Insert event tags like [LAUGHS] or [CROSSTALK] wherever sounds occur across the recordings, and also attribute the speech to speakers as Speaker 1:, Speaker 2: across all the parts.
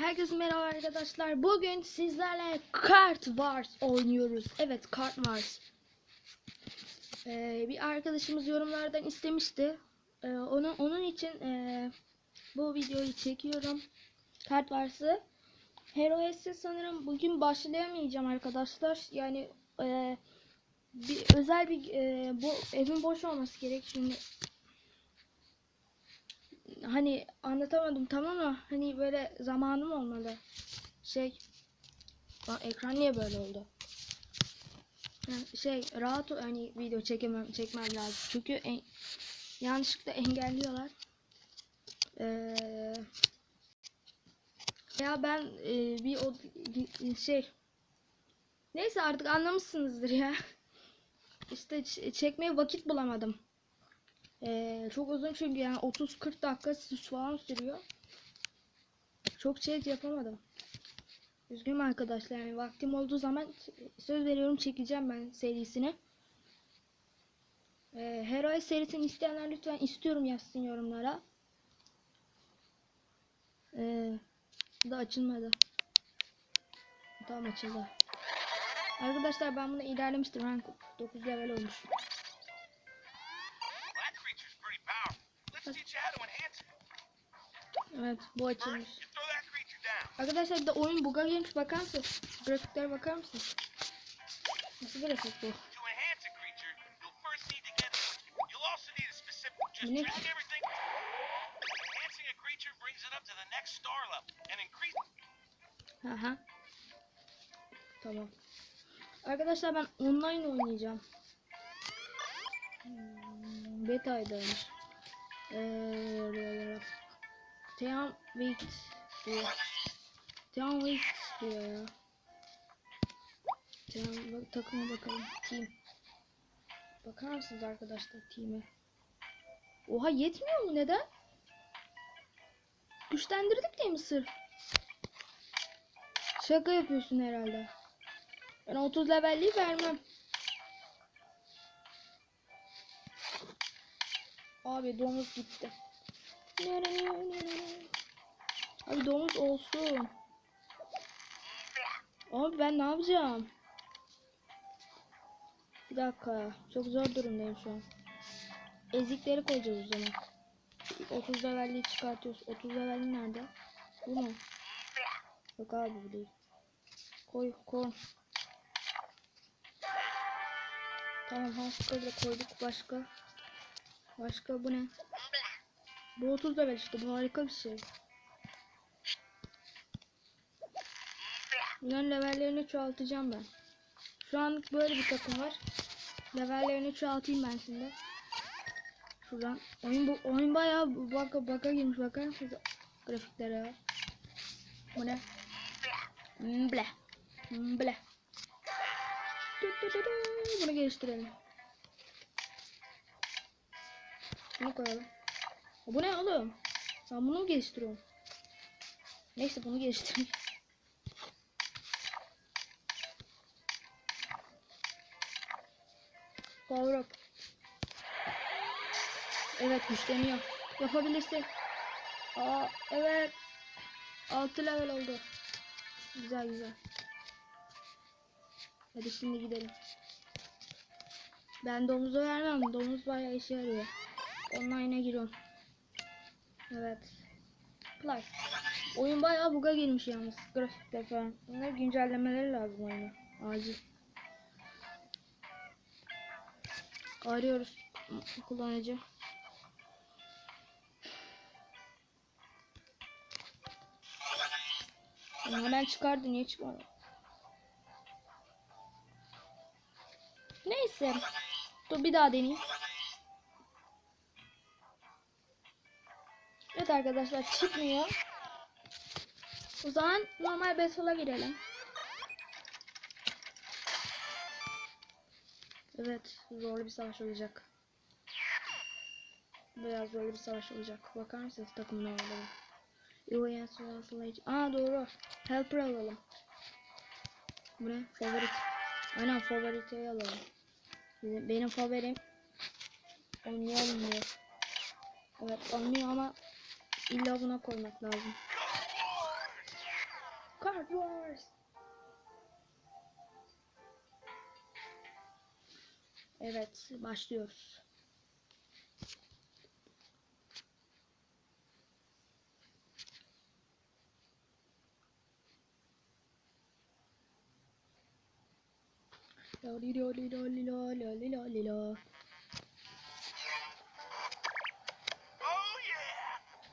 Speaker 1: Herkese merhaba arkadaşlar. Bugün sizlerle Kart Wars oynuyoruz. Evet, Kart Wars. Ee, bir arkadaşımız yorumlardan istemişti. Ee, onun onun için ee, bu videoyu çekiyorum. Kart Wars'ı. Hero S'e sanırım bugün başlayamayacağım arkadaşlar. Yani ee, bir özel bir ee, bu evin boş olması gerek şimdi hani anlatamadım tamam ama hani böyle zamanım olmalı. Şey ekran niye böyle oldu? Şey rahat hani video çekemem çekmem lazım. Çünkü en, yanlışlıkla engelliyorlar. Ee, ya ben e, bir o şey neyse artık anlamışsınızdır ya. [LAUGHS] İşte çekmeye vakit bulamadım. Ee, çok uzun çünkü yani 30-40 dakika falan sürüyor. Çok şey yapamadım. Üzgünüm arkadaşlar yani vaktim olduğu zaman söz veriyorum çekeceğim ben serisini. Ee, Hero serisini isteyenler lütfen istiyorum yazsın yorumlara. Ee, da açılmadı. Tamam açıldı. Arkadaşlar ben bunu ilerlemiştim. Rank 9 level olmuş. Evet bu açılmış. Arkadaşlar bir de oyun bug'a girmiş bakar mısınız? Grafiklere bakar mısınız? Nasıl grafik bu? Ne? Aha. Tamam. Arkadaşlar ben online oynayacağım. Hmm, Beta'ydaymış. Team Wait diyor. Team Wait diyor ya. Team bak, bakalım. Team. Bakar mısınız arkadaşlar team'e? Oha yetmiyor mu neden? Güçlendirdik diye mi sırf? Şaka yapıyorsun herhalde. Ben 30 levelliği vermem. Abi domuz gitti. Abi domuz olsun. Abi ben ne yapacağım? Bir dakika. Çok zor durumdayım şu an. Ezikleri koyacağız o zaman. 30 levelliği çıkartıyoruz. 30 levelli nerede? Bu mu? Yok abi bu değil. Koy koy. Tamam Husker da koyduk. Başka? Başka bu ne? Bu 30 level işte. Bu harika bir şey. Bunların levellerini çoğaltacağım ben. Şu an böyle bir takım var. Levellerini çoğaltayım ben şimdi. Şuradan. Oyun bu oyun bayağı baka baka girmiş bakar mısınız grafiklere. Bu ne? Mble. Mble. Bunu geliştirelim. Bunu koyalım. Bu ne oğlum? Ben bunu mu geliştiriyorum? Neyse bunu geliştireyim. Power up. Evet güçleniyor. Yapabilirsin. Aa evet. 6 level oldu. Güzel güzel. Hadi şimdi gidelim. Ben domuza vermem. Domuz bayağı işe yarıyor. Online'a giriyorum. Evet. Play. Oyun bayağı buga girmiş yalnız. Grafikler falan. Bunlar güncellemeleri lazım oyunu. Acil. Arıyoruz kullanıcı. Hemen çıkardı niye çıkmadı? Neyse. Dur bir daha deneyeyim. Arkadaşlar çıkmıyor. O zaman normal Battle'a girelim. Evet zorlu bir savaş olacak. Bayağı zorlu bir savaş olacak. Bakar mısınız takımın oraları? UAS Translate. Aa doğru. Helper alalım. Bu ne? Favorit. Aynen favoriteyi alalım. Benim, favorim oynayalım diyor. Evet oynuyor ama illa buna koymak lazım. Card Wars. Evet, başlıyoruz. La li la li la li li la li la.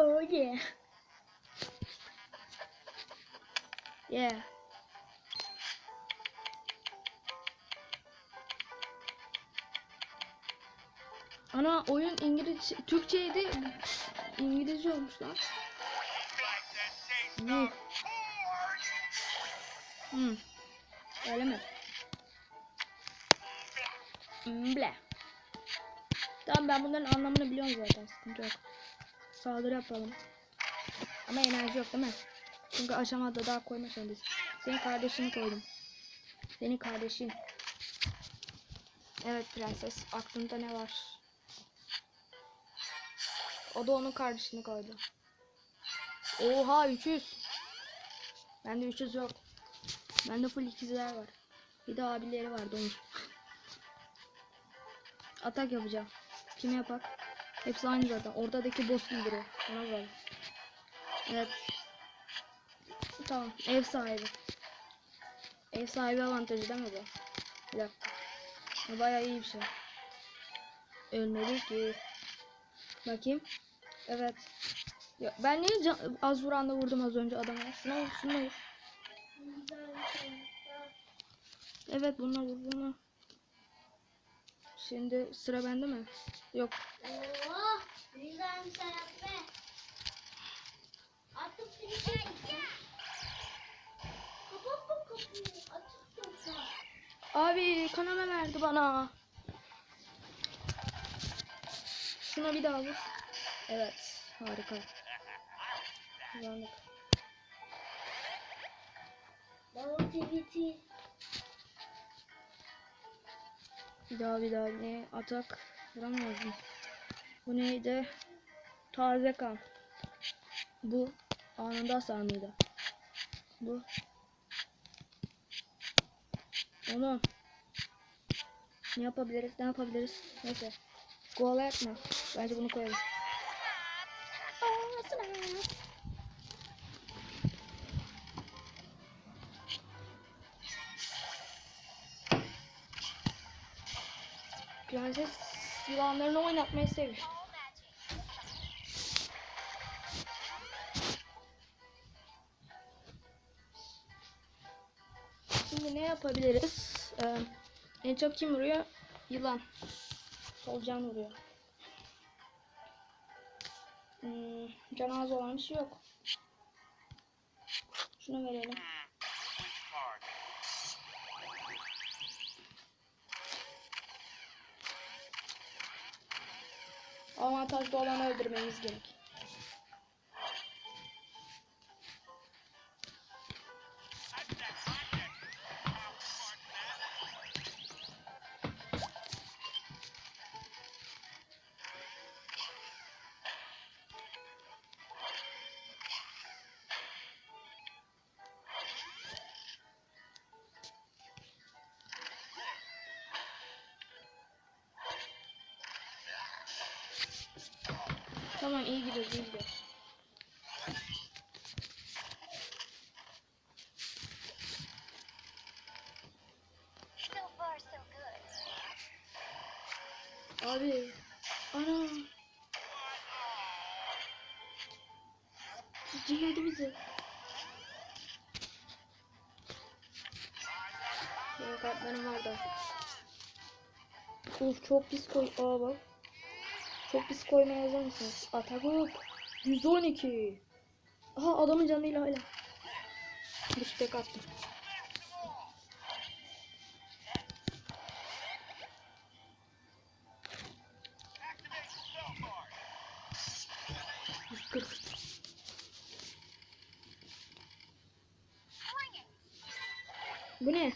Speaker 2: Oh yeah.
Speaker 1: Yeah. Ana oyun İngilizce, Türkçeydi, İngilizce olmuş lan. Ne?
Speaker 2: horse!
Speaker 1: Hmm. Öyle mi? Ble. Tamam ben bunların anlamını biliyorum zaten sıkıntı yok. Saldırı yapalım. Ama enerji yok değil mi? Çünkü aşamada daha koyma zorundayız. Senin kardeşini koydum. Senin kardeşin. Evet prenses. Aklında ne var? O da onun kardeşini koydu. Oha 300. Bende 300 yok. Bende full ikizler var. Bir de abileri var domuz. Atak yapacağım. Kim yapak? Hepsi aynı zaten. Ortadaki boss değildir o. Ona göre. Evet. Tamam. Ev sahibi. Ev sahibi avantajı değil mi bu? Bir dakika. Bayağı iyi bir şey. Ölmedi ki. Bakayım. Evet. Ya ben niye az vuranda vurdum az önce adama? Şuna vur, şuna vur. Evet bununla vur bunu. Şimdi sıra bende mi? Yok.
Speaker 3: Oo, güzel bir taraf be. Artık seni çekeceğim. Kapat bu kapıyı. Açık dursun.
Speaker 1: Abi kanama verdi bana. Şuna bir daha vur. Evet. Harika. Kazandık.
Speaker 3: Davul TVT.
Speaker 1: Bir daha bir daha ne atak vuramıyoruz? Bu neydi? Taze kan. Bu anında hasar? Bu. Onu. Ne yapabiliriz? Ne yapabiliriz? Neyse. Koala yapma. Bence bunu koyalım. Prenses yılanlarını oynatmayı seviyor. Şimdi ne yapabiliriz? Ee, en çok kim vuruyor? Yılan. Solucan vuruyor. Hmm, can ağzı olan bir şey yok. Şunu verelim. Avantajlı olanı öldürmemiz gerek. Tamam iyi gidiyoruz iyi gidiyoruz. Abi. Ana. Cimledi bizi. Benim kartlarım vardı. Uf çok pis koy. Aa bak. Çok pis koymaya hazır mısınız? Atak yok. 112. Aha adamın canıyla hala. Bir tek attım.
Speaker 2: Activate the spell card.
Speaker 1: 140. Bu ne?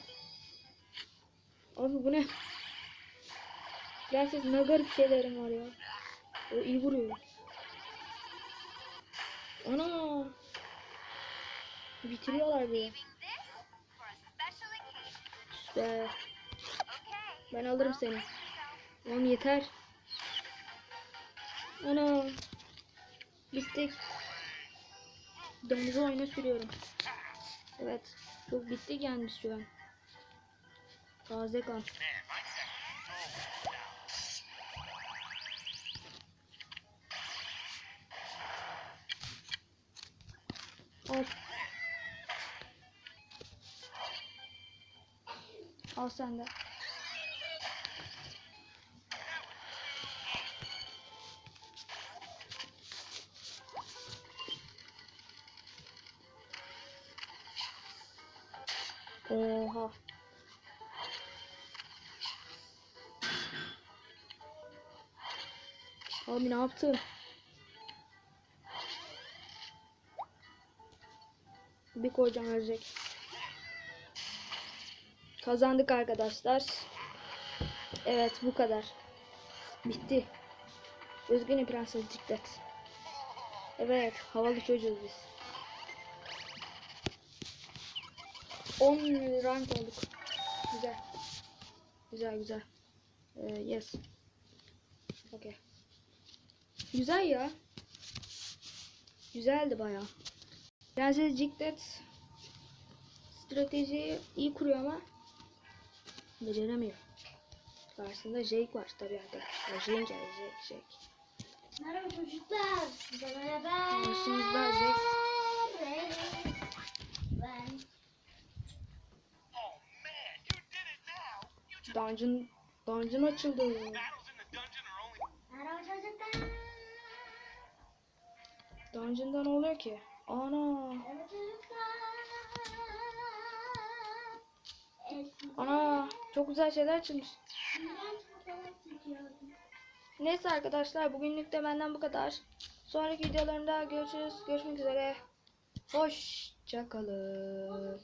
Speaker 1: Abi bu ne? Gerçekten ne garip şeylerim var ya. O iyi vuruyor. Ana. Bitiriyorlar beni. Süper. Ben alırım seni. Oğlum yeter. Ana. Bittik. Domuzu oyuna sürüyorum. Evet. Çok bittik yani şu an. Taze kan. Al. Al sen de. Oha. Abi ne yaptın? Bir koyacağım ölecek. Kazandık arkadaşlar. Evet bu kadar. Bitti. Üzgünüm Prenses Ciklet. Evet havalı çocuğuz biz. 10 rank olduk. Güzel. Güzel güzel. Ee, yes. Okay. Güzel ya. Güzeldi bayağı. Prenses Ciklet stratejiyi iyi kuruyor ama beceremiyor. Karşısında Jake var tabii arkadaşlar. Jake, Jake, Jake.
Speaker 3: Merhaba çocuklar. Size merhaba.
Speaker 1: Karşınızda Jake. Dungeon, dungeon açıldı.
Speaker 3: Merhaba çocuklar.
Speaker 1: Dungeon'da ne oluyor ki? Ana, ana çok güzel şeyler çıkmış. Neyse arkadaşlar bugünlük de benden bu kadar. Sonraki videolarımda görüşürüz. Görüşmek üzere. Hoşçakalın.